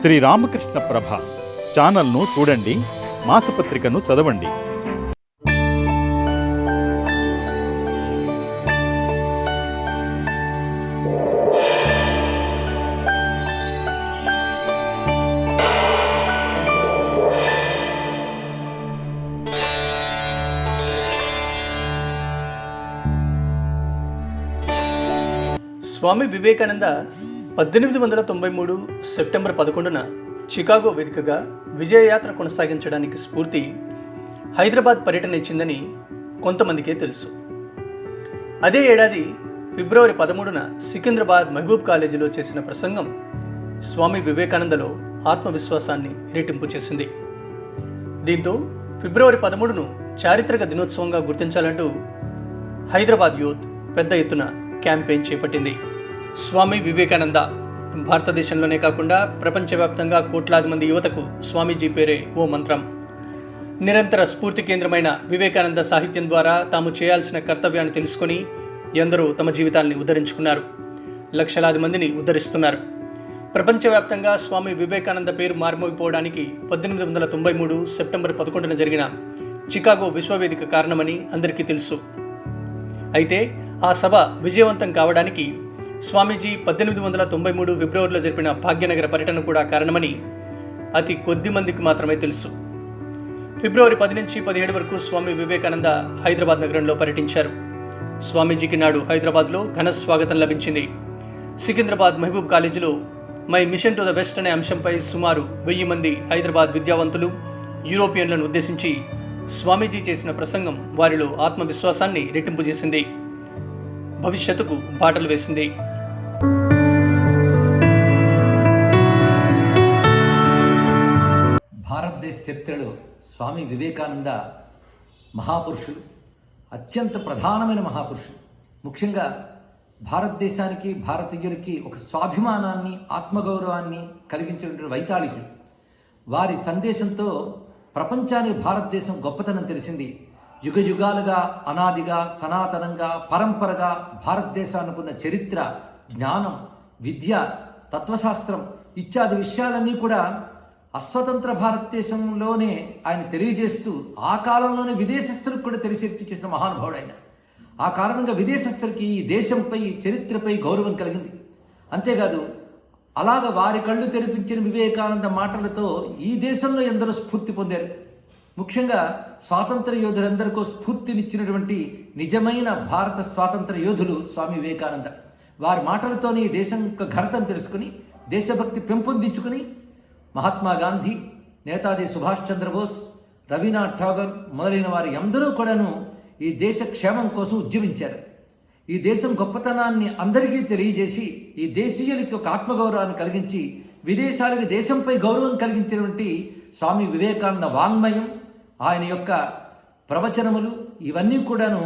శ్రీ రామకృష్ణ ప్రభ ఛానల్ను చూడండి మాసపత్రికను చదవండి స్వామి వివేకానంద పద్దెనిమిది వందల తొంభై మూడు సెప్టెంబర్ పదకొండున చికాగో వేదికగా విజయయాత్ర కొనసాగించడానికి స్ఫూర్తి హైదరాబాద్ పర్యటన ఇచ్చిందని కొంతమందికే తెలుసు. అదే ఏడాది ఫిబ్రవరి పదమూడున సికింద్రాబాద్ మహబూబ్ కాలేజీలో చేసిన ప్రసంగం స్వామి వివేకానందలో ఆత్మవిశ్వాసాన్ని రెట్టింపు చేసింది. దీంతో ఫిబ్రవరి పదమూడును చారిత్రక దినోత్సవంగా గుర్తించాలంటూ హైదరాబాద్ యూత్ పెద్ద ఎత్తున క్యాంపెయిన్ చేపట్టింది. స్వామి వివేకానంద. భారతదేశంలోనే కాకుండా ప్రపంచవ్యాప్తంగా కోట్లాది మంది యువతకు స్వామీజీ పేరే ఓ మంత్రం. నిరంతర స్ఫూర్తి కేంద్రమైన వివేకానంద సాహిత్యం ద్వారా తాము చేయాల్సిన కర్తవ్యాన్ని తెలుసుకొని ఎందరో తమ జీవితాల్ని ఉద్ధరించుకున్నారు. లక్షలాది మందిని ఉద్ధరిస్తున్నారు. ప్రపంచవ్యాప్తంగా స్వామి వివేకానంద పేరు మారుమోగిపోవడానికి పద్దెనిమిది వందల తొంభై మూడు సెప్టెంబర్ పదకొండున జరిగిన చికాగో విశ్వవేదిక కారణమని అందరికీ తెలుసు. అయితే ఆ సభ విజయవంతం కావడానికి స్వామీజీ పద్దెనిమిది వందల తొంభై మూడు ఫిబ్రవరిలో జరిపిన భాగ్యనగర పర్యటన కూడా కారణమని అతి కొద్ది మందికి మాత్రమే తెలుసు. ఫిబ్రవరి పది నుంచి పదిహేడు వరకు స్వామి వివేకానంద హైదరాబాద్ నగరంలో పర్యటించారు. స్వామీజీకి నాడు హైదరాబాద్లో ఘన స్వాగతం లభించింది. సికింద్రాబాద్ మహబూబ్ కాలేజీలో my mission to the west అనే అంశంపై సుమారు వెయ్యి మంది హైదరాబాద్ విద్యావంతులు యూరోపియన్లను ఉద్దేశించి స్వామీజీ చేసిన ప్రసంగం వారిలో ఆత్మవిశ్వాసాన్ని రెట్టింపు చేసింది. భవిష్యత్తుకు బాటలు వేసింది. చరిత్రలో స్వామి వివేకానంద మహాపురుషులు అత్యంత ప్రధానమైన మహాపురుషులు. ముఖ్యంగా భారతదేశానికి భారతీయులకి ఒక స్వాభిమానాన్ని ఆత్మగౌరవాన్ని కలిగించినటువంటి వైతాళికులు. వారి సందేశంతో ప్రపంచానికి భారతదేశం గొప్పతనం తెలిసింది. యుగ యుగాలుగా అనాదిగా సనాతనంగా పరంపరగా భారతదేశానికి చరిత్ర జ్ఞానం విద్య తత్వశాస్త్రం ఇత్యాది విషయాలన్నీ కూడా అస్వతంత్ర భారతదేశంలోనే ఆయన తెలియజేస్తూ ఆ కాలంలోనే విదేశస్తులకు కూడా తెలిసేట్టు చేసిన మహానుభావుడు ఆయన. ఆ కారణంగా విదేశస్తులకి ఈ దేశంపై చరిత్రపై గౌరవం కలిగింది. అంతేకాదు అలాగ వారి కళ్ళు తెరిపించిన వివేకానంద మాటలతో ఈ దేశంలో ఎందరో స్ఫూర్తి పొందారు. ముఖ్యంగా స్వాతంత్ర యోధులందరికీ స్ఫూర్తినిచ్చినటువంటి నిజమైన భారత స్వాతంత్ర యోధులు స్వామి వివేకానంద. వారి మాటలతోనే ఈ దేశం యొక్క ఘనతను తెలుసుకుని దేశభక్తి పెంపొందించుకుని మహాత్మా గాంధీ నేతాజీ సుభాష్ చంద్రబోస్ రవీనాథ్ ఠాగూర్ మొదలైన వారి అందరూ కూడాను ఈ దేశ క్షేమం కోసం ఉద్యమించారు. ఈ దేశం గొప్పతనాన్ని అందరికీ తెలియజేసి ఈ దేశీయులకి ఒక ఆత్మగౌరవాన్ని కలిగించి విదేశాలకు దేశంపై గౌరవం కలిగించినటువంటి స్వామి వివేకానంద వాంగ్మయం ఆయన యొక్క ప్రవచనములు ఇవన్నీ కూడాను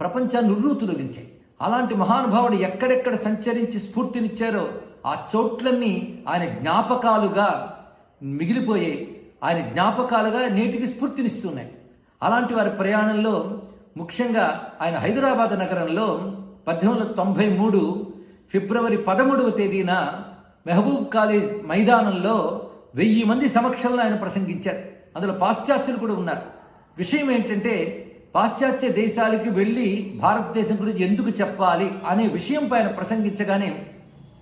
ప్రపంచాన్ని ఉర్రూతులగించాయి. అలాంటి మహానుభావుడు ఎక్కడెక్కడ సంచరించి స్ఫూర్తినిచ్చారో ఆ చోట్లన్నీ ఆయన జ్ఞాపకాలుగా మిగిలిపోయాయి. ఆయన జ్ఞాపకాలుగా నేటికి స్ఫూర్తినిస్తున్నాయి. అలాంటి వారి ప్రయాణంలో ముఖ్యంగా ఆయన హైదరాబాద్ నగరంలో పద్దెనిమిది వందల తొంభై మూడు ఫిబ్రవరి పదమూడవ తేదీన మెహబూబ్ కాలేజ్ మైదానంలో వెయ్యి మంది సమక్షంలో ఆయన ప్రసంగించారు. అందులో పాశ్చాత్యులు కూడా ఉన్నారు. విషయం ఏంటంటే పాశ్చాత్య దేశాలకి వెళ్ళి భారతదేశం గురించి ఎందుకు చెప్పాలి అనే విషయంపై ఆయన ప్రసంగించగానే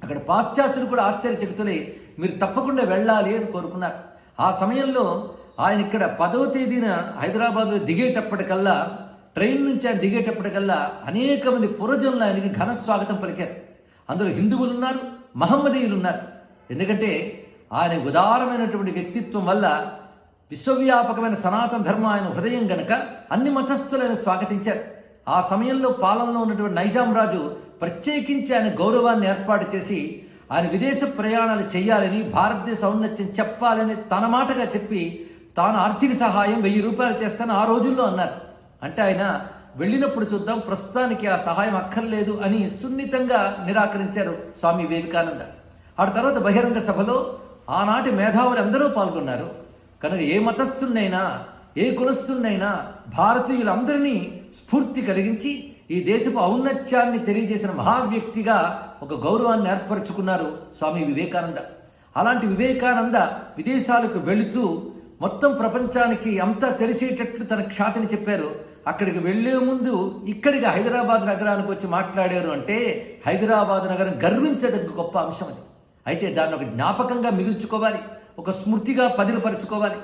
అక్కడ పాశ్చాత్యులు కూడా ఆశ్చర్యచకితులై మీరు తప్పకుండా వెళ్ళాలి అని కోరుకున్నారు. ఆ సమయంలో ఆయన ఇక్కడ పదవ తేదీన హైదరాబాద్లో దిగేటప్పటికల్లా ట్రైన్ నుంచి ఆయన దిగేటప్పటికల్లా అనేక మంది పురజనులు ఆయనకి ఘన స్వాగతం పలికారు. అందులో హిందువులు ఉన్నారు మహమ్మదీయులు ఉన్నారు. ఎందుకంటే ఆయన ఉదారమైనటువంటి వ్యక్తిత్వం వల్ల విశ్వవ్యాపకమైన సనాతన ధర్మం ఆయన హృదయం గనక అన్ని మతస్థులను స్వాగతించారు. ఆ సమయంలో పాలనలో ఉన్నటువంటి నైజాం రాజు ప్రత్యేకించి ఆయన గౌరవాన్ని ఏర్పాటు చేసి ఆయన విదేశ ప్రయాణాలు చేయాలని భారతదేశ ఔన్నత్యం చెప్పాలని తన మాటగా చెప్పి తాను ఆర్థిక సహాయం వెయ్యి రూపాయలు చేస్తాను ఆ రోజుల్లో అన్నారు. అంటే ఆయన వెళ్ళినప్పుడు చూద్దాం ప్రస్తుతానికి ఆ సహాయం అక్కర్లేదు అని సున్నితంగా నిరాకరించారు స్వామి వివేకానంద. ఆ తర్వాత బహిరంగ సభలో ఆనాటి మేధావులు అందరూ పాల్గొన్నారు. కనుక ఏ మతస్థున్నైనా ఏ కులస్థున్నైనా భారతీయులందరినీ స్ఫూర్తి కలిగించి ఈ దేశపు ఔన్నత్యాన్ని తెలియజేసిన మహావ్యక్తిగా ఒక గౌరవాన్ని ఏర్పరచుకున్నారు స్వామి వివేకానంద. అలాంటి వివేకానంద విదేశాలకు వెళుతూ మొత్తం ప్రపంచానికి అంతా తెలిసేటట్లు తన ఖ్యాతిని చెప్పారు. అక్కడికి వెళ్ళే ముందు ఇక్కడికి హైదరాబాద్ నగరానికి వచ్చి మాట్లాడారు అంటే హైదరాబాద్ నగరం గర్వించదగ్గ గొప్ప అంశం అది. అయితే దాన్ని ఒక జ్ఞాపకంగా మిగుల్చుకోవాలి. ఒక స్మృతిగా పదిలపరుచుకోవాలి.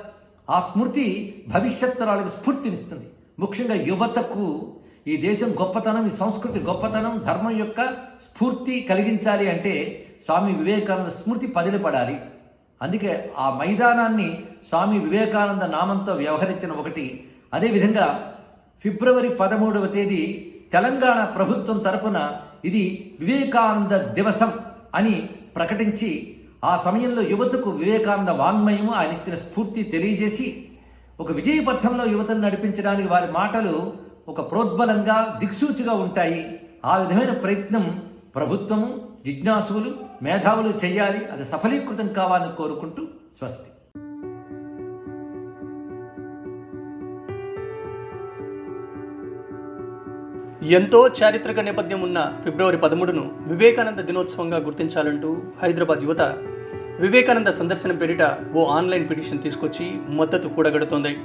ఆ స్మృతి భవిష్యత్ తరాలకు స్ఫూర్తినిస్తుంది. ముఖ్యంగా యువతకు ఈ దేశం గొప్పతనం ఈ సంస్కృతి గొప్పతనం ధర్మం యొక్క స్ఫూర్తి కలిగించాలి అంటే స్వామి వివేకానంద స్మృతి పదిలపడాలి అందుకే ఆ మైదానాన్ని స్వామి వివేకానంద నామంతో వ్యవహరించిన ఒకటి. అదేవిధంగా ఫిబ్రవరి పదమూడవ తేదీ తెలంగాణ ప్రభుత్వం తరపున ఇది వివేకానంద దివసం అని ప్రకటించి ఆ సమయంలో యువతకు వివేకానంద వాంగ్మయము ఆయన ఇచ్చిన స్ఫూర్తి తెలియజేసి ఒక విజయపథంలో యువతను నడిపించడానికి వారి మాటలు ఒక ప్రోద్బలంగా దిక్సూచిగా ఉంటాయి. ఆ విధమైన ప్రయత్నం ప్రభుత్వము జిజ్ఞాసువులు మేధావులు చేయాలి అది సఫలీకృతం కావాలని కోరుకుంటూ స్వస్తి. ఎంతో చారిత్రక నేపథ్యం ఉన్న ఫిబ్రవరి పదమూడును వివేకానంద దినోత్సవంగా గుర్తించాలంటూ హైదరాబాద్ యువత వివేకానంద సందర్శనం పేరిట ఓ ఆన్లైన్ పిటిషన్ తీసుకొచ్చి మద్దతు కూడగడుతోంది.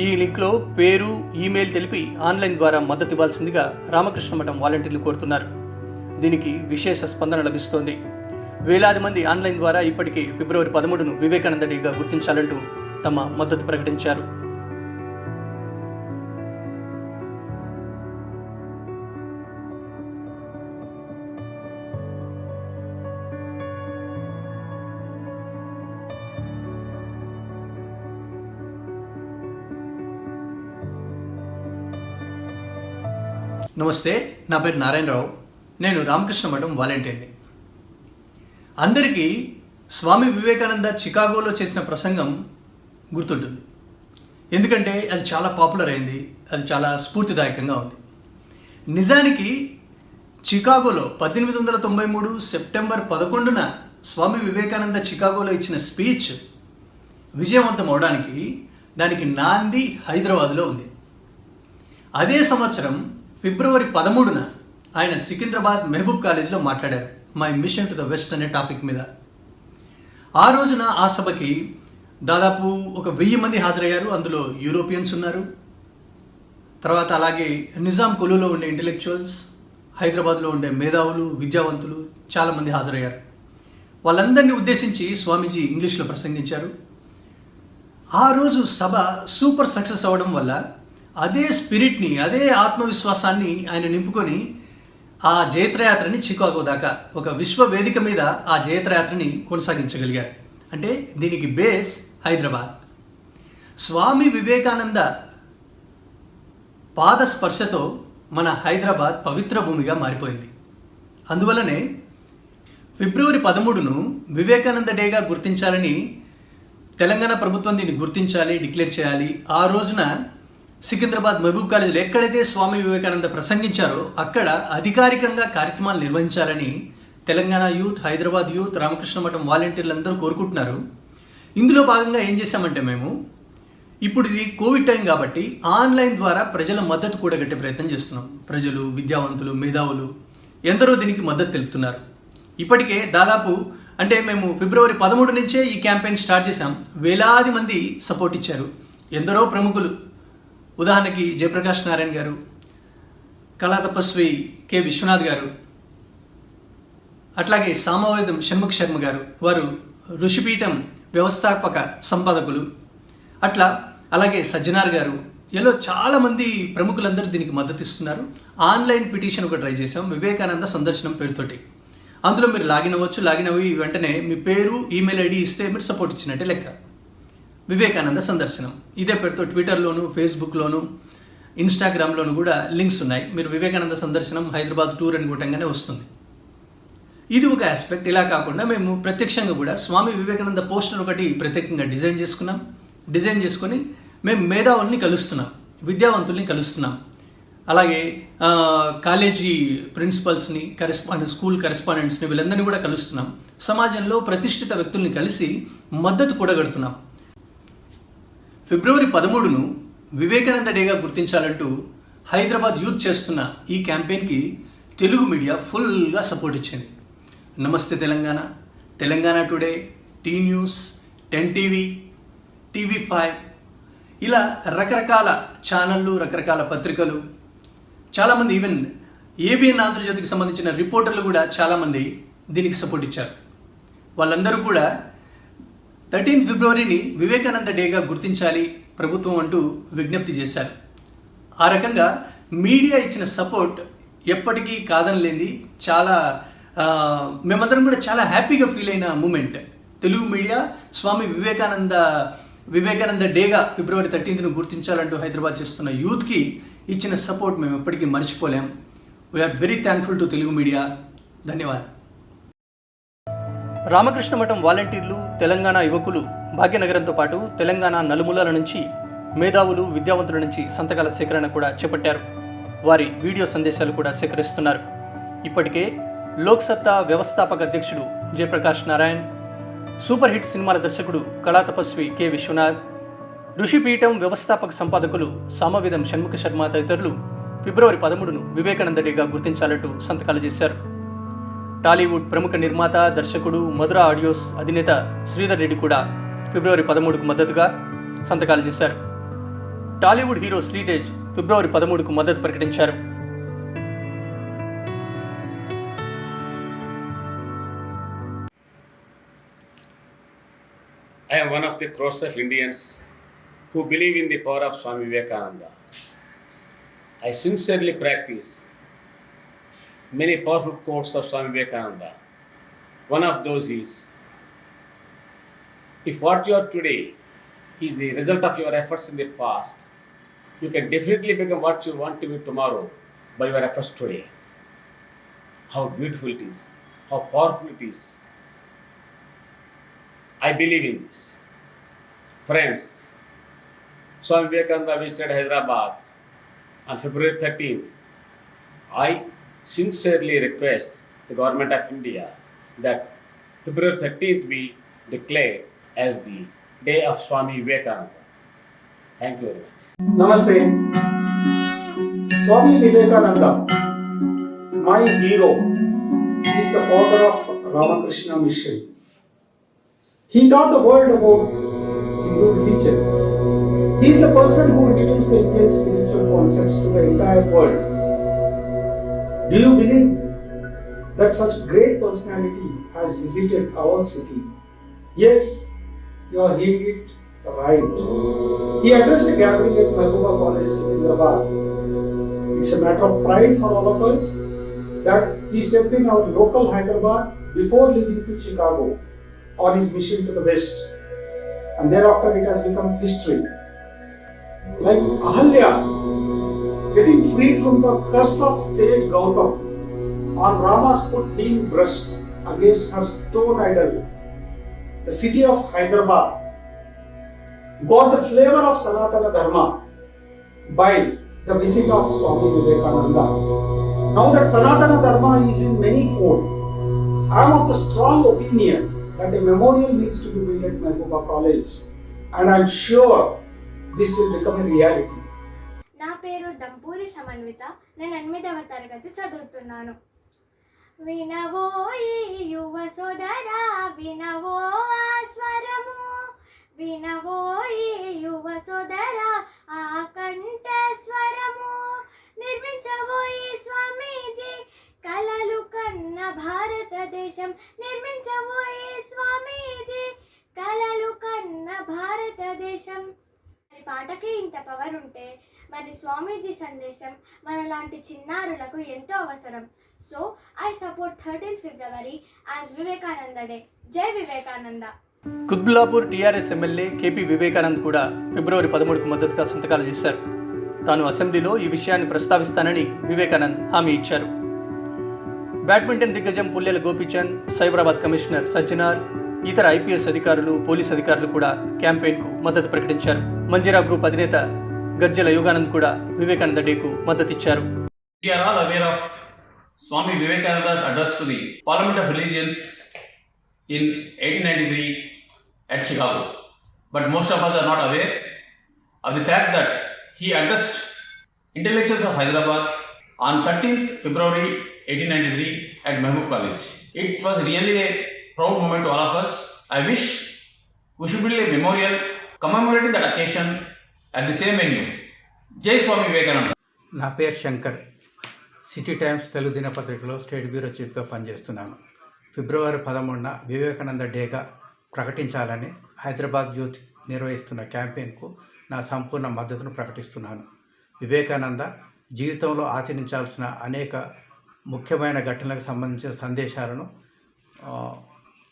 ఈ లింక్లో పేరు ఈమెయిల్ తెలిపి ఆన్లైన్ ద్వారా మద్దతు ఇవ్వాల్సిందిగా రామకృష్ణ మఠం వాలంటీర్లు కోరుతున్నారు. దీనికి విశేష స్పందన లభిస్తోంది. వేలాది మంది ఆన్లైన్ ద్వారా ఇప్పటికే ఫిబ్రవరి పదమూడును వివేకానంద డేగా గుర్తించాలంటూ తమ మద్దతు ప్రకటించారు. నమస్తే నా పేరు నారాయణరావు. నేను రామకృష్ణ మఠం వాలంటీర్ని. అందరికీ స్వామి వివేకానంద చికాగోలో చేసిన ప్రసంగం గుర్తుంటుంది. ఎందుకంటే అది చాలా పాపులర్ అయింది అది చాలా స్ఫూర్తిదాయకంగా ఉంది. నిజానికి చికాగోలో పద్దెనిమిది వందల తొంభై మూడు సెప్టెంబర్ పదకొండున స్వామి వివేకానంద చికాగోలో ఇచ్చిన స్పీచ్ విజయవంతం అవడానికి దానికి నాంది హైదరాబాద్లో ఉంది. అదే సంవత్సరం ఫిబ్రవరి పదమూడున ఆయన సికింద్రాబాద్ మెహబూబ్ కాలేజీలో మాట్లాడారు. My mission to the west అనే టాపిక్ మీద. ఆ రోజున ఆ సభకి దాదాపు ఒక వెయ్యి మంది హాజరయ్యారు. అందులో యూరోపియన్స్ ఉన్నారు. తర్వాత అలాగే నిజాం కొలులో ఉండే ఇంటెలెక్చువల్స్ హైదరాబాద్లో ఉండే మేధావులు విద్యావంతులు చాలామంది హాజరయ్యారు. వాళ్ళందరినీ ఉద్దేశించి స్వామీజీ ఇంగ్లీష్లో ప్రసంగించారు. ఆ రోజు సభ సూపర్ సక్సెస్ అవ్వడం వల్ల అదే స్పిరిట్ని అదే ఆత్మవిశ్వాసాన్ని ఆయన నింపుకొని ఆ జయత్రయాత్రని చికాగో దాకా ఒక విశ్వ వేదిక మీద ఆ జయత్రయాత్రని కొనసాగించగలిగారు. అంటే దీనికి బేస్ హైదరాబాద్. స్వామి వివేకానంద పాద స్పర్శతో మన హైదరాబాద్ పవిత్ర భూమిగా మారిపోయింది. అందువల్లనే ఫిబ్రవరి పదమూడును వివేకానంద డేగా గుర్తించాలని తెలంగాణ ప్రభుత్వం దీన్ని గుర్తించాలి డిక్లేర్ చేయాలి. ఆ రోజున సికింద్రాబాద్ మహబూబ్ కాలేజీలో ఎక్కడైతే స్వామి వివేకానంద ప్రసంగించారో అక్కడ అధికారికంగా కార్యక్రమాలు నిర్వహించాలని తెలంగాణ యూత్ హైదరాబాద్ యూత్ రామకృష్ణ మఠం వాలంటీర్లు అందరూ కోరుకుంటున్నారు. ఇందులో భాగంగా ఏం చేశామంటే మేము ఇప్పుడు ఇది కోవిడ్ టైం కాబట్టి ఆన్లైన్ ద్వారా ప్రజల మద్దతు కూడగట్టే ప్రయత్నం చేస్తున్నాం. ప్రజలు విద్యావంతులు మేధావులు ఎందరో దీనికి మద్దతు తెలుపుతున్నారు. ఇప్పటికే దాదాపు అంటే మేము ఫిబ్రవరి పదమూడు నుంచే ఈ క్యాంపెయిన్ స్టార్ట్ చేశాం. వేలాది మంది సపోర్ట్ ఇచ్చారు. ఎందరో ప్రముఖులు ఉదాహరణకి జయప్రకాష్ నారాయణ గారు కళా తపస్వి కె. విశ్వనాథ్ గారు అట్లాగే సామవేదం షణ్ముఖ్ శర్మ గారు వారు ఋషిపీఠం వ్యవస్థాపక సంపాదకులు. అట్లా అలాగే సజ్జనార్ గారు ఇలా చాలామంది ప్రముఖులందరూ దీనికి మద్దతు ఇస్తున్నారు ఆన్లైన్ పిటిషన్ ఒక ట్రై చేసాం వివేకానంద సందర్శనం పేరుతోటి. అందులో మీరు లాగిన్ అవ్వచ్చు లాగిన్ అవ్వి వెంటనే మీ పేరు ఈమెయిల్ ఐడి ఇస్తే మీరు సపోర్ట్ ఇచ్చినట్టే లెక్క. వివేకానంద సందర్శనం. ఇదే పేరుతో ట్విట్టర్లోను ఫేస్బుక్లోను ఇన్స్టాగ్రామ్లోను కూడా లింక్స్ ఉన్నాయి. మీరు వివేకానంద సందర్శనం హైదరాబాద్ టూర్ అని కొట్టంగానే వస్తుంది. ఇది ఒక ఆస్పెక్ట్ ఇలా కాకుండా మేము ప్రత్యక్షంగా కూడా స్వామి వివేకానంద పోస్టర్ ఒకటి ప్రత్యేకంగా డిజైన్ చేసుకున్నాం. డిజైన్ చేసుకొని మేము మేధావుల్ని కలుస్తున్నాం. విద్యావంతుల్ని కలుస్తున్నాం. అలాగే కాలేజీ ప్రిన్సిపల్స్ని కరెస్పాండెంట్ స్కూల్ కరెస్పాండెంట్స్ని వీళ్ళందరినీ కూడా కలుస్తున్నాం. సమాజంలో ప్రతిష్ఠిత వ్యక్తుల్ని కలిసి మద్దతు కూడగడుతున్నాం. ఫిబ్రవరి పదమూడును వివేకానంద డేగా గుర్తించాలంటూ హైదరాబాద్ యూత్ చేస్తున్న ఈ క్యాంపెయిన్కి తెలుగు మీడియా ఫుల్గా సపోర్ట్ ఇచ్చింది. Namaste Telangana. Telangana today T news ten TV TV five. ఇలా రకరకాల ఛానళ్ళు రకరకాల పత్రికలు చాలామంది ఈవెన్ ఏబిఎన్ ఆంధ్రజ్యోతికి సంబంధించిన రిపోర్టర్లు కూడా చాలామంది దీనికి సపోర్ట్ ఇచ్చారు. వాళ్ళందరూ కూడా థర్టీన్ ఫిబ్రవరిని వివేకానంద డేగా గుర్తించాలి ప్రభుత్వం అంటూ విజ్ఞప్తి చేశారు. ఆ రకంగా మీడియా ఇచ్చిన సపోర్ట్ ఎప్పటికీ కాదనలేంది. చాలా మేమందరం కూడా చాలా హ్యాపీగా ఫీల్ అయిన మూమెంట్. తెలుగు మీడియా స్వామి వివేకానంద వివేకానంద డేగా ఫిబ్రవరి థర్టీన్త్ను గుర్తించాలంటూ హైదరాబాద్ చేస్తున్న యూత్కి ఇచ్చిన సపోర్ట్ మేము ఎప్పటికీ మర్చిపోలేం we are very thankful to Telugu media. ధన్యవాదాలు. రామకృష్ణ మఠం వాలంటీర్లు తెలంగాణ యువకులు భాగ్యనగరంతో పాటు తెలంగాణ నలుమూలల నుంచి మేధావులు విద్యావంతుల నుంచి సంతకాల సేకరణ కూడా చేపట్టారు. వారి వీడియో సందేశాలు కూడా సేకరిస్తున్నారు. ఇప్పటికే లోక్సత్తా వ్యవస్థాపక అధ్యక్షుడు జయప్రకాష్ నారాయణ్ సూపర్ హిట్ సినిమాల దర్శకుడు కళా తపస్వి కె. విశ్వనాథ్ ఋషిపీఠం వ్యవస్థాపక సంపాదకులు సామవేదం షణ్ముఖ శర్మ తదితరులు ఫిబ్రవరి పదమూడును వివేకానంద డేగా గుర్తించాలంటూ సంతకాలు చేశారు. టాలీవుడ్ ప్రముఖ నిర్మాత దర్శకుడు మధుర ఆడియోస్ అధినేత శ్రీధర్ రెడ్డి కూడా ఫిబ్రవరి పదమూడుకు మద్దతుగా సంతకాలు చేశారు టాలీవుడ్ హీరో శ్రీతేజ్ ఫిబ్రవరి పదమూడుకు మద్దతు ప్రకటించారు I am one of the crores of Indians who believe in the power of Swami Vivekananda. I sincerely practice many powerful quotes of Swami Vivekananda. One of those is If what you are today is the result of your efforts in the past, you can definitely become what you want to be tomorrow by your efforts today. How beautiful it is, how powerful it is. I believe in this. Friends, Swami Vivekananda visited Hyderabad on February 13th. I sincerely request the government of India that February 13th be declared as the day of Swami Vivekananda. Thank you very much. Namaste. Swami Vivekananda, my hero, is the founder of Ramakrishna Mission. He taught the world about Hindu religion. He is the person who introduced the Indian spiritual concepts to the entire world. Do you believe that such great personality has visited our city? Yes, you are hearing it right. He addressed a gathering at Mahbooba College, Secunderabad. It's a matter of pride for all of us that he stepped in our local Hyderabad before leaving to Chicago on his mission to the West. And thereafter it has become history. Like Ahalya, getting free from the curse of sage Gautam, on Rama's foot being brushed against her stone idol, the city of Hyderabad got the flavor of Sanatana Dharma by the visit of Swami Vivekananda. Now that Sanatana Dharma is in many fold, I am of the strong opinion that a memorial needs to be built at Mahbooba College, and I am sure this will become a reality. పేరు దంపూరి సమన్విత నేను ఎనిమిదవ తరగతి చదువుతున్నాను. వినవోయి యువ సోదరా వినవో ఆ స్వరము వినవోయి యువ సోదరా ఆ కంఠ స్వరము నిర్మించబోయి స్వామీజీ కలలు కన్న భారతదేశం. నిర్మించబోయే స్వామీజీ కలలు కన్న భారతదేశం. పాటకి ఇంత పవర్ ఉంటే మరి స్వామీజీ సందేశం మనలాంటి చిన్నారులకు ఎంతో అవసరం. So I support thirteen February as Vivekananda day. జై Vivekananda. Quthbullapur TRS MLA KP Vivekanand కూడా ఫిబ్రవరి పదమూడుకు మద్దతుగా సంతకాలు చేశారు. తాను అసెంబ్లీలో ఈ విషయాన్ని ప్రస్తావిస్తానని వివేకానంద్ హామీ ఇచ్చారు. బ్యాడ్మింటన్ దిగ్గజం పుల్లెల గోపీచంద్ సైబరాబాద్ కమిషనర్ సజ్జనార్ ఇతర ఐపీఎస్ అధికారులు పోలీస్ అధికారులు కూడా క్యాంపెయిన్కు మద్దతు ప్రకటించారు. మంజీరా గ్రూప్ అధినేత గజ్జల యోగానంద్ కూడా వివేకానంద డేకు మద్దతిచ్చారు We are all aware of Swami Vivekananda's address to the Parliament of Religions in 1893 at Chicago. But most of us are not aware of the fact that he addressed intellectuals of Hyderabad on 13th February 1893 at Mehboob College. It was really a proud moment to all of us I wish we should build a memorial commemorating that occasion and the same menu జై స్వామి వివేకానంద నా పేరు Shankar. City times Telugu దినపత్రికలో state bureau చీఫ్గా పనిచేస్తున్నాను. ఫిబ్రవరి పదమూడున వివేకానంద డేగా ప్రకటించాలని Hyderabad youth నిర్వహిస్తున్న క్యాంపెయిన్కు నా సంపూర్ణ మద్దతును ప్రకటిస్తున్నాను. వివేకానంద జీవితంలో ఆచరించాల్సిన అనేక ముఖ్యమైన ఘటనలకు సంబంధించిన సందేశాలను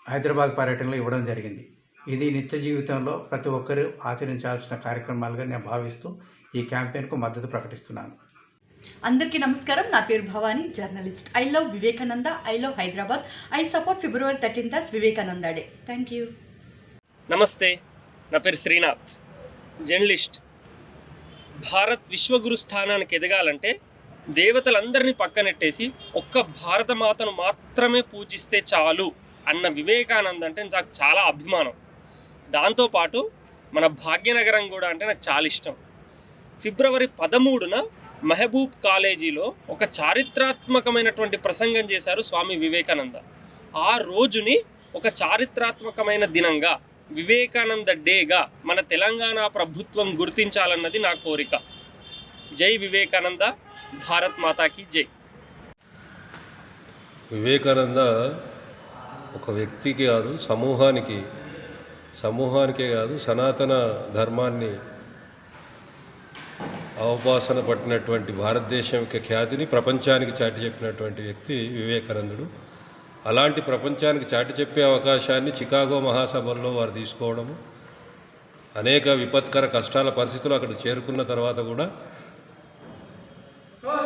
హైదరాబాద్ పర్యటనలో ఇవ్వడం జరిగింది. ఇది నిత్య జీవితంలో ప్రతి ఒక్కరూ ఆచరించాల్సిన కార్యక్రమాలుగా నేను భావిస్తూ ఈ క్యాంపెయిన్కు మద్దతు ప్రకటిస్తున్నాను. అందరికీ నమస్కారం. నా పేరు Bhavani journalist. I love Vivekananda. I love Hyderabad. I support February thirteenth as Vivekananda day. Thank you నమస్తే. నా పేరు శ్రీనాథ్. జర్నలిస్ట్. భారత్ విశ్వగురు స్థానానికి ఎదగాలంటే దేవతలందరినీ పక్కనెట్టేసి ఒక్క భారతమాతను మాత్రమే పూజిస్తే చాలు అన్న వివేకానంద అంటే నాకు చాలా అభిమానం. దాంతోపాటు మన భాగ్యనగరం కూడా అంటే నాకు చాలా ఇష్టం. ఫిబ్రవరి పదమూడున మహబూబ్ కాలేజీలో ఒక చారిత్రాత్మకమైనటువంటి ప్రసంగం చేశారు స్వామి వివేకానంద. ఆ రోజుని ఒక చారిత్రాత్మకమైన దినంగా వివేకానంద డేగా మన తెలంగాణ ప్రభుత్వం గుర్తించాలన్నది నా కోరిక. జై వివేకానంద భారత్ మాతాకి జై. వివేకానంద ఒక వ్యక్తికి కాదు సమూహానికి సమూహానికే కాదు సనాతన ధర్మాన్ని అవపాసన పట్టినటువంటి భారతదేశం యొక్క ఖ్యాతిని ప్రపంచానికి చాటి చెప్పినటువంటి వ్యక్తి వివేకానందుడు. అలాంటి ప్రపంచానికి చాటి చెప్పే అవకాశాన్ని చికాగో మహాసభల్లో వారు తీసుకోవడము అనేక విపత్కర కష్టాల పరిస్థితులు అక్కడికి చేరుకున్న తర్వాత కూడా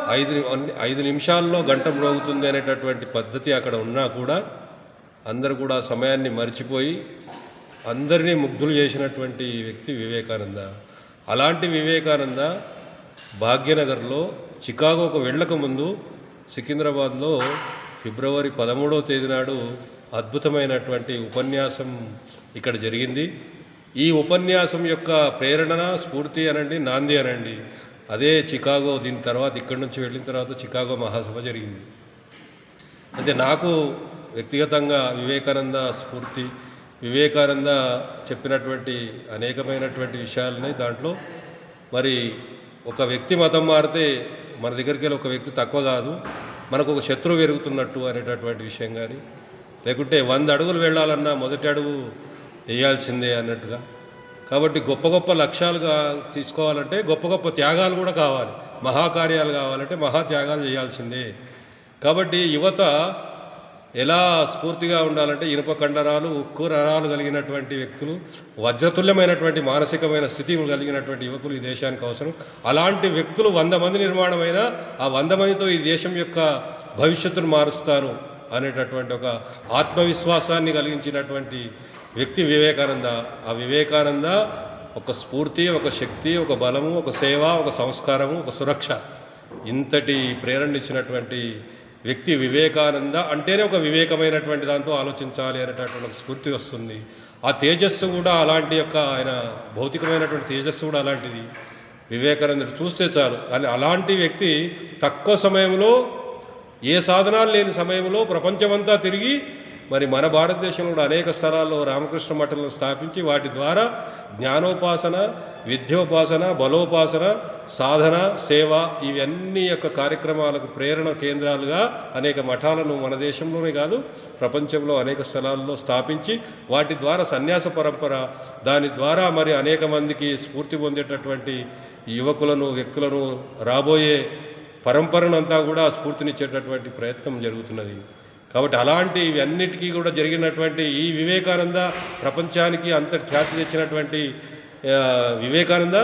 ఐదు ఐదు నిమిషాల్లో గంట మ్రోగుతుంది అనేటటువంటి పద్ధతి అక్కడ ఉన్నా కూడా అందరూ కూడా సమయాన్ని మర్చిపోయి అందరినీ ముగ్ధులు చేసినటువంటి వ్యక్తి వివేకానంద. అలాంటి వివేకానంద భాగ్యనగర్లో చికాగోకు వెళ్ళక ముందు సికింద్రాబాద్లో ఫిబ్రవరి పదమూడవ తేదీ నాడు అద్భుతమైనటువంటి ఉపన్యాసం ఇక్కడ జరిగింది. ఈ ఉపన్యాసం యొక్క ప్రేరణ స్ఫూర్తి అనండి నాంది అనండి. అదే చికాగో దీని తర్వాత ఇక్కడి నుంచి వెళ్ళిన తర్వాత చికాగో మహాసభ జరిగింది. అయితే నాకు వ్యక్తిగతంగా వివేకానంద స్ఫూర్తి వివేకానంద చెప్పినటువంటి అనేకమైనటువంటి విషయాలని దాంట్లో. మరి ఒక వ్యక్తి మతం మారితే మన దగ్గరికి వెళ్ళి ఒక వ్యక్తి తక్కువ కాదు. మనకు ఒక శత్రువు పెరుగుతున్నట్టు అనేటటువంటి విషయం కానీ లేకుంటే వంద అడుగులు వెళ్ళాలన్నా మొదటి అడుగు వేయాల్సిందే అన్నట్టుగా. కాబట్టి గొప్ప గొప్ప లక్ష్యాలుగా తీసుకోవాలంటే గొప్ప గొప్ప త్యాగాలు కూడా కావాలి. మహాకార్యాలు కావాలంటే మహా త్యాగాలు చేయాల్సిందే. కాబట్టి యువత ఎలా స్ఫూర్తిగా ఉండాలంటే ఇనుప కండరాలు ఉక్కు నరాలు కలిగినటువంటి వ్యక్తులు వజ్రతుల్యమైనటువంటి మానసికమైన స్థితి కలిగినటువంటి యువకులు ఈ దేశానికి అవసరం. అలాంటి వ్యక్తులు వంద మంది నిర్మాణమైన ఆ వంద మందితో ఈ దేశం యొక్క భవిష్యత్తును మారుస్తాను అనేటటువంటి ఒక ఆత్మవిశ్వాసాన్ని కలిగించినటువంటి వ్యక్తి వివేకానంద. ఆ వివేకానంద ఒక స్ఫూర్తి ఒక శక్తి ఒక బలము ఒక సేవ ఒక సంస్కారము ఒక సురక్ష. ఇంతటి ప్రేరణ ఇచ్చినటువంటి వ్యక్తి వివేకానంద అంటేనే ఒక వివేకమైనటువంటి దాంతో ఆలోచించాలి అనేటటువంటి ఒక స్ఫూర్తి వస్తుంది. ఆ తేజస్సు కూడా అలాంటి యొక్క ఆయన భౌతికమైనటువంటి తేజస్సు కూడా అలాంటిది. వివేకానందుడు చూస్తే చాలు. కానీ అలాంటి వ్యక్తి తక్కువ సమయంలో ఏ సాధనాలు లేని సమయంలో ప్రపంచమంతా తిరిగి మరి మన భారతదేశంలో కూడా అనేక స్థలాల్లో రామకృష్ణ మఠలను స్థాపించి వాటి ద్వారా జ్ఞానోపాసన విద్యోపాసన బలోపాసన సాధన సేవ ఇవన్నీ యొక్క కార్యక్రమాలకు ప్రేరణ కేంద్రాలుగా అనేక మఠాలను మన దేశంలోనే కాదు ప్రపంచంలో అనేక స్థలాల్లో స్థాపించి వాటి ద్వారా సన్యాస పరంపర దాని ద్వారా మరి అనేక మందికి స్ఫూర్తి పొందేటటువంటి యువకులను వ్యక్తులను రాబోయే పరంపరనంతా కూడా స్ఫూర్తినిచ్చేటటువంటి ప్రయత్నం జరుగుతున్నది. కాబట్టి అలాంటి ఇవన్నిటికీ కూడా జరిగినటువంటి ఈ వివేకానంద ప్రపంచానికి అంత ఖ్యాతి తెచ్చినటువంటి వివేకానంద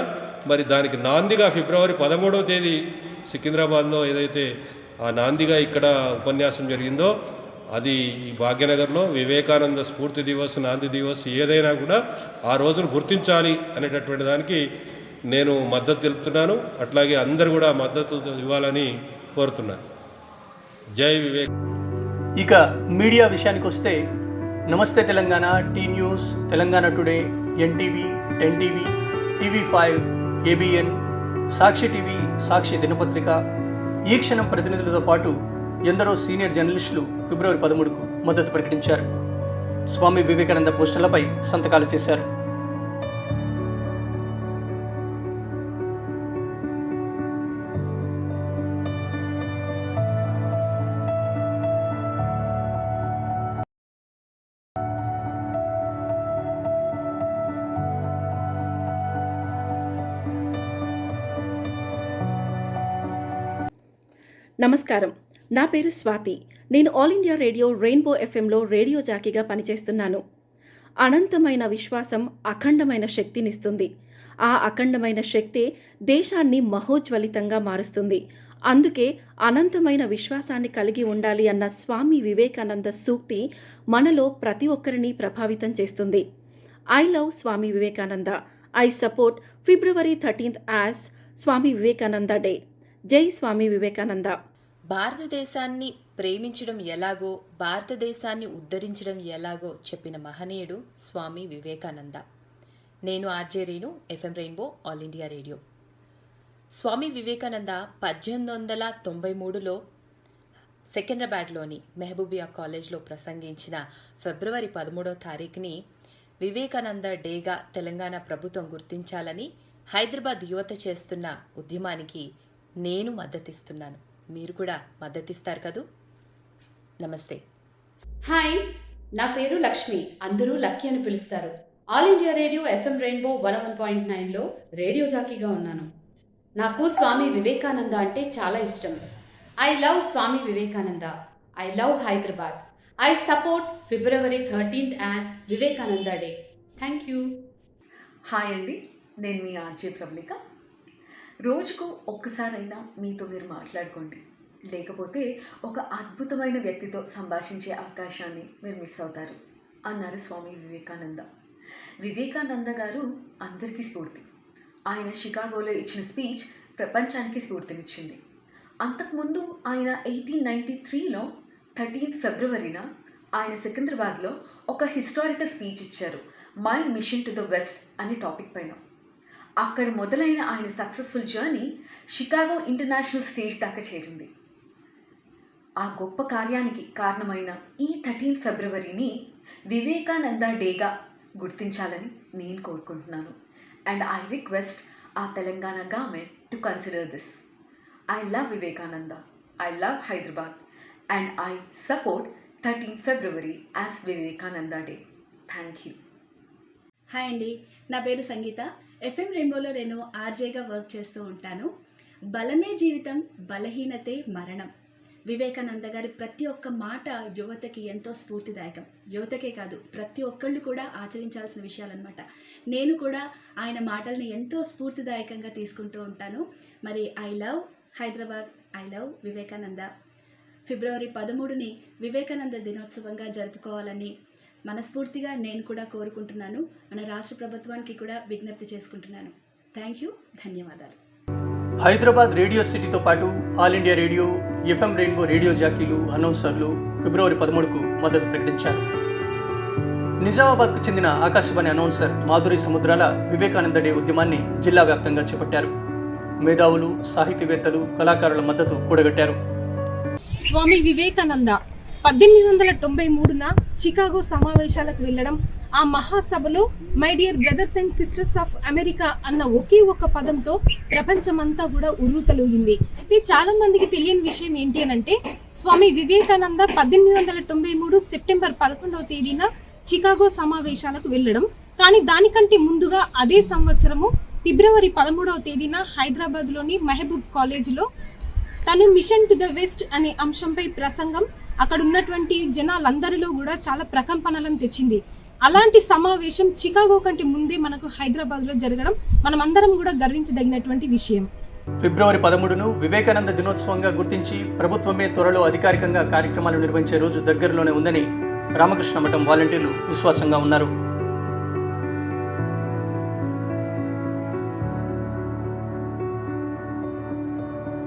మరి దానికి నాందిగా ఫిబ్రవరి పదమూడవ తేదీ సికింద్రాబాద్లో ఏదైతే ఆ నాందిగా ఇక్కడ ఉపన్యాసం జరిగిందో అది ఈ భాగ్యనగర్లో వివేకానంద స్ఫూర్తి దివస్ నాంది దివస్ ఏదైనా కూడా ఆ రోజును గుర్తించాలి అనేటటువంటి దానికి నేను మద్దతు తెలుపుతున్నాను. అట్లాగే అందరు కూడా మద్దతు ఇవ్వాలని కోరుతున్నాను. జై వివేక్ ఇక మీడియా విషయానికి వస్తే Namaste Telangana T news Telangana today NTV ten TV TV five ABN Sakshi TV Sakshi దినపత్రిక. ఈ క్షణం ప్రతినిధులతో పాటు ఎందరో సీనియర్ జర్నలిస్టులు ఫిబ్రవరి పదమూడుకు మద్దతు ప్రకటించారు. స్వామి వివేకానంద పోస్టర్లపై సంతకాలు చేశారు. నమస్కారం. నా పేరు స్వాతి. నేను ఆల్ ఇండియా రేడియో రెయిన్బో ఎఫ్ఎంలో రేడియో జాకీగా పనిచేస్తున్నాను. అనంతమైన విశ్వాసం అఖండమైన శక్తినిస్తుంది. ఆ అఖండమైన శక్తే దేశాన్ని మహోజ్వలితంగా మారుస్తుంది. అందుకే అనంతమైన విశ్వాసాన్ని కలిగి ఉండాలి అన్న స్వామి వివేకానంద సూక్తి మనలో ప్రతి ఒక్కరిని ప్రభావితం చేస్తుంది. I love Swami Vivekananda. I support February thirteenth as Swami Vivekananda day. జై స్వామి వివేకానంద. భారతదేశాన్ని ప్రేమించడం ఎలాగో భారతదేశాన్ని ఉద్ధరించడం ఎలాగో చెప్పిన మహనీయుడు స్వామి వివేకానంద. నేను RJ Renu FM Rainbow All India Radio. Swami Vivekananda పద్దెనిమిది వందల తొంభై మూడులో సెకండ్రాబాద్లోని మెహబూబియా కాలేజ్లో ప్రసంగించిన ఫిబ్రవరి పదమూడో తారీఖుని వివేకానంద డేగా తెలంగాణ ప్రభుత్వం గుర్తించాలని హైదరాబాద్ యువత చేస్తున్న ఉద్యమానికి నేను మద్దతిస్తున్నాను. మీరు కూడా మద్దతిస్తారు కదూ? నమస్తే. హాయ్ నా పేరు లక్ష్మి. అందరూ లక్కీ అని పిలుస్తారు. All India Radio FM Rainbow one one point నైన్లో రేడియో జాకీగా ఉన్నాను. నాకు స్వామి వివేకానంద అంటే చాలా ఇష్టం. I love Swami Vivekananda. I love Hyderabad. I support February thirteenth as Vivekananda day. Thank you. Hi అండి నేను మీ ఆర్జే ప్రబలిక రోజుకు ఒక్కసారైనా మీతో మీరు మాట్లాడుకోండి. లేకపోతే ఒక అద్భుతమైన వ్యక్తితో సంభాషించే అవకాశాన్ని మీరు మిస్ అవుతారు. అన్నారు స్వామి వివేకానంద. వివేకానంద గారు అందరికీ స్ఫూర్తి. ఆయన షికాగోలో ఇచ్చిన స్పీచ్ ప్రపంచానికి స్ఫూర్తినిచ్చింది. అంతకుముందు ఆయన ఎయిటీన్ నైంటీ త్రీలో థర్టీన్త్ ఫిబ్రవరిన ఆయన సికింద్రాబాద్లో ఒక హిస్టారికల్ స్పీచ్ ఇచ్చారు. My mission to the west అనే టాపిక్ పైన. అక్కడ మొదలైన ఆయన successful journey Chicago international stage దాకా చేరింది. ఆ గొప్ప కార్యానికి కారణమైన ఈ థర్టీన్ ఫిబ్రవరిని వివేకానంద డేగా గుర్తించాలని నేను కోరుకుంటున్నాను. And I request a Telangana government to consider this I love Vivekananda. I love Hyderabad and I support thirteen February as Vivekananda day thank you hi అండి. నా పేరు సంగీత. ఎఫ్ఎం రెయిన్బోలో నేను ఆర్జేగా వర్క్ చేస్తూ ఉంటాను. బలమే జీవితం బలహీనతే మరణం. వివేకానంద గారి ప్రతి ఒక్క మాట యువతకి ఎంతో స్ఫూర్తిదాయకం. యువతకే కాదు ప్రతి ఒక్కళ్ళు కూడా ఆచరించాల్సిన విషయాలన్నమాట. నేను కూడా ఆయన మాటల్ని ఎంతో స్ఫూర్తిదాయకంగా తీసుకుంటూ ఉంటాను. మరి I love Hyderabad I love Vivekananda. ఫిబ్రవరి పదమూడుని వివేకానంద దినోత్సవంగా జరుపుకోవాలని మనస్ఫూర్తిగా నేను కూడా కోరుకుంటున్నాను. మన రాష్ట్ర ప్రభుత్వానికి కూడా విజ్ఞప్తి చేసుకుంటున్నాను. థ్యాంక్ యూ ధన్యవాదాలు. హైదరాబాద్ రేడియో సిటీతో పాటు All India Radio FM Rainbow radio జాకీలు అనౌన్సర్లు ఫిబ్రవరి పదమూడుకు మద్దతు ప్రకటించారు. నిజామాబాద్కు చెందిన ఆకాశవాణి అనౌన్సర్ మాధురి సముద్రాల వివేకానంద డే ఉద్యమాన్ని జిల్లా వ్యాప్తంగా చేపట్టారు. మేధావులు సాహితీవేత్తలు కళాకారుల మద్దతు కూడగట్టారు. స్వామి వివేకానంద పద్దెనిమిది వందల తొంభై మూడున చికాగో సమావేశాలకు వెళ్ళడం ఆ మహాసభలో my dear brothers and sisters of America అన్న ఒకే ఒక పదంతో ప్రపంచమంతా కూడా ఉర్రూతలూగింది. అయితే చాలా మందికి తెలియని విషయం ఏంటి అని అంటే స్వామి వివేకానంద పద్దెనిమిది వందల తొంభై మూడు సెప్టెంబర్ పదకొండవ తేదీన చికాగో సమావేశాలకు వెళ్ళడం. కానీ దానికంటే ముందుగా అదే సంవత్సరము ఫిబ్రవరి పదమూడవ తేదీన హైదరాబాద్లోని మహబూబ్ కాలేజీలో తను మిషన్ టు ద వెస్ట్ అనే అంశంపై ప్రసంగం అక్కడ ఉన్నటువంటి జనాలందరిలో కూడా చాలా ప్రకంపనలను తెచ్చింది. అలాంటి సమావేశం చికాగో కంటే ముందే మనకు హైదరాబాద్లో జరగడం మనమందరం కూడా గర్వించదగినటువంటి విషయం. ఫిబ్రవరి పదమూడును వివేకానంద దినోత్సవంగా గుర్తించి ప్రభుత్వమే త్వరలో అధికారికంగా కార్యక్రమాలు నిర్వహించే రోజు దగ్గరలోనే ఉందని రామకృష్ణ మఠం వాలంటీర్లు విశ్వాసంగా ఉన్నారు.